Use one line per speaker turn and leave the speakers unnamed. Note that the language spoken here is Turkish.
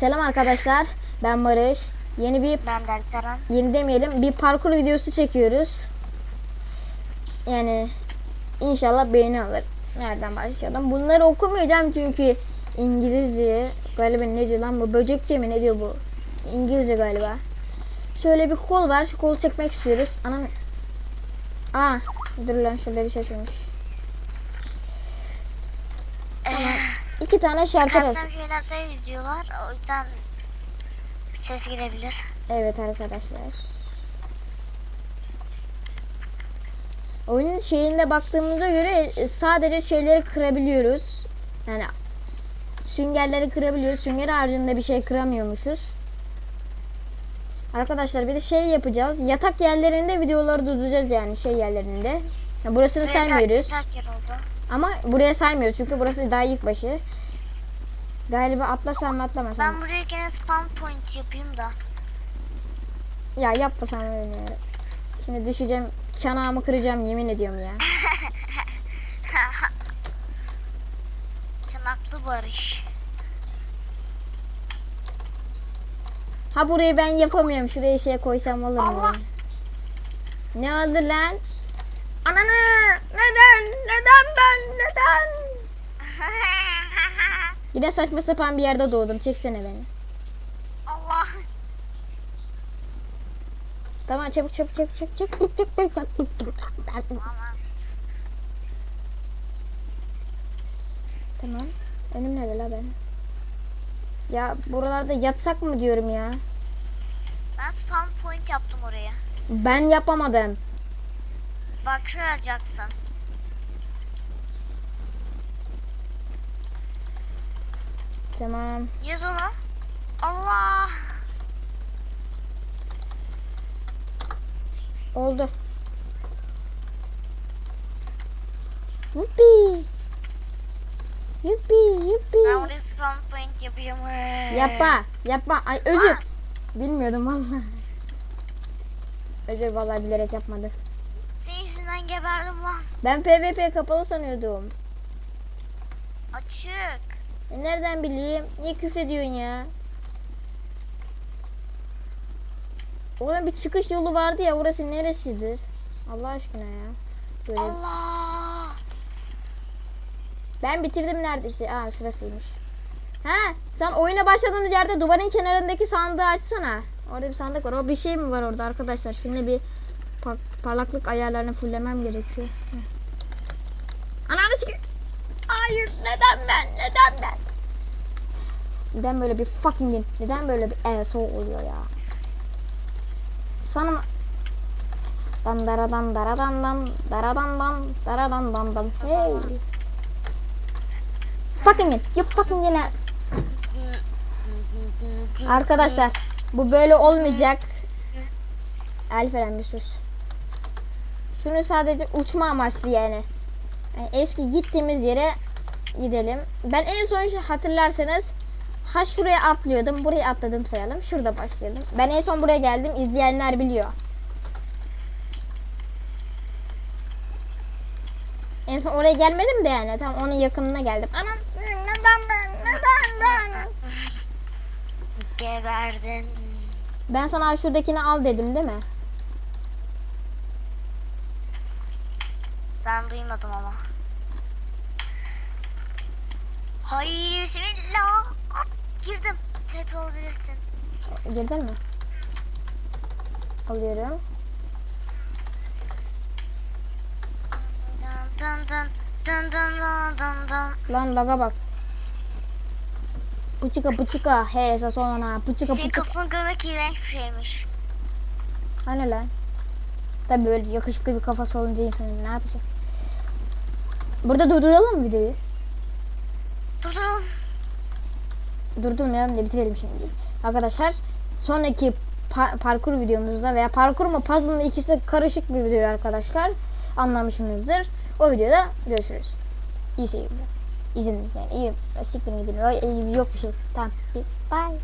Selam arkadaşlar. Ben Barış. Yeni bir
Ben de Alperen.
yeni demeyelim bir parkur videosu çekiyoruz. Yani inşallah beğeni alır. Nereden başlayalım? Bunları okumayacağım çünkü İngilizce galiba ne diyor lan bu böcekçe mi ne diyor bu? İngilizce galiba. Şöyle bir kol var. Şu kolu çekmek istiyoruz. Anam. Aa, dur lan şurada bir şey çıkmış. İki tane şarkı.
Kalpten şeylerde yüzüyorlar. O yüzden ses girebilir.
Evet arkadaşlar. Oyunun şeyinde baktığımıza göre e, sadece şeyleri kırabiliyoruz. Yani süngerleri kırabiliyoruz. Sünger haricinde bir şey kıramıyormuşuz. Arkadaşlar bir de şey yapacağız. Yatak yerlerinde videoları durduracağız yani şey yerlerinde. Ya burasını
Buraya
saymıyoruz.
terk yer oldu.
Ama buraya saymıyoruz çünkü burası daha ilk başı. Galiba atlasam mı atlamasam?
Ben buraya gene spam point yapayım da.
Ya yapmasam öyle. Şimdi düşeceğim. Çanağımı kıracağım yemin ediyorum ya.
Çanaklı barış.
Ha burayı ben yapamıyorum. Şuraya şey koysam olur mu?
Allah!
Ne oldu lan? Anana! Neden? Neden ben? Neden? Yine saçma sapan bir yerde doğdum. Çeksene beni.
Allah.
Tamam çabuk çabuk çabuk çabuk çabuk.
Aman.
tamam. Önüm nerede la benim? Ya buralarda yatsak mı diyorum ya.
Ben spam point yaptım oraya.
Ben yapamadım.
Bak alacaksın.
Tamam.
Yaz onu. Allah.
Oldu. Yuppi. Yuppi yuppi.
Ben oraya spam point yapacağım.
Yapma. Yapma. Ay özür. Bilmiyordum valla. Özür vallahi bilerek yapmadı.
Senin yüzünden geberdim lan.
Ben PvP kapalı sanıyordum.
Açık.
E nereden bileyim? Niye küfrediyorsun ya? Orada bir çıkış yolu vardı ya. Orası neresidir? Allah aşkına ya. Böyle.
Allah.
Ben bitirdim neredeyse. Aa şurasıymış. Ha, sen oyuna başladığımız yerde duvarın kenarındaki sandığı açsana. Orada bir sandık var. O bir şey mi var orada arkadaşlar? Şimdi bir par- parlaklık ayarlarını fulllemem gerekiyor. Heh. Hayır, neden ben? Neden ben? Neden böyle bir fucking neden böyle bir ESO oluyor ya? Sana mı? Dan daradan daradan dan daradan dan daradan dan dan hey. Fucking it. You fucking yine. Arkadaşlar bu böyle olmayacak. Alferen bir sus. Şunu sadece uçma amaçlı yani. Yani eski gittiğimiz yere gidelim. Ben en son hatırlarsanız ha şuraya atlıyordum. Buraya atladım sayalım. Şurada başlayalım. Ben en son buraya geldim. İzleyenler biliyor. En son oraya gelmedim de yani. Tam onun yakınına geldim. Ama neden ben? Neden ben?
Geberdin.
Ben sana şuradakini al dedim değil mi?
Ben duymadım ama. Hayır bismillah. Ah, Girdim. Tekrar olabilirsin.
Girdin mi? Alıyorum.
Dın dın dın dın dın dın dın.
Lan laga bak. Pıçıka pıçıka. He sasona. Pıçıka
Senin
pıçıka.
kafanı görmek iğrenç bir şeymiş.
Hani lan? Tabii böyle yakışıklı bir kafası olunca insanın ne yapacak? Burada durduralım mı videoyu?
Durdurun.
Durdurmayalım da bitirelim şimdi. Arkadaşlar sonraki pa- parkur videomuzda veya parkur mu puzzle'ın ikisi karışık bir video arkadaşlar. Anlamışsınızdır. O videoda görüşürüz. İyi seyirler. İzin yani iyi. Siktirin gidin. Yok bir şey. Tamam. Bye.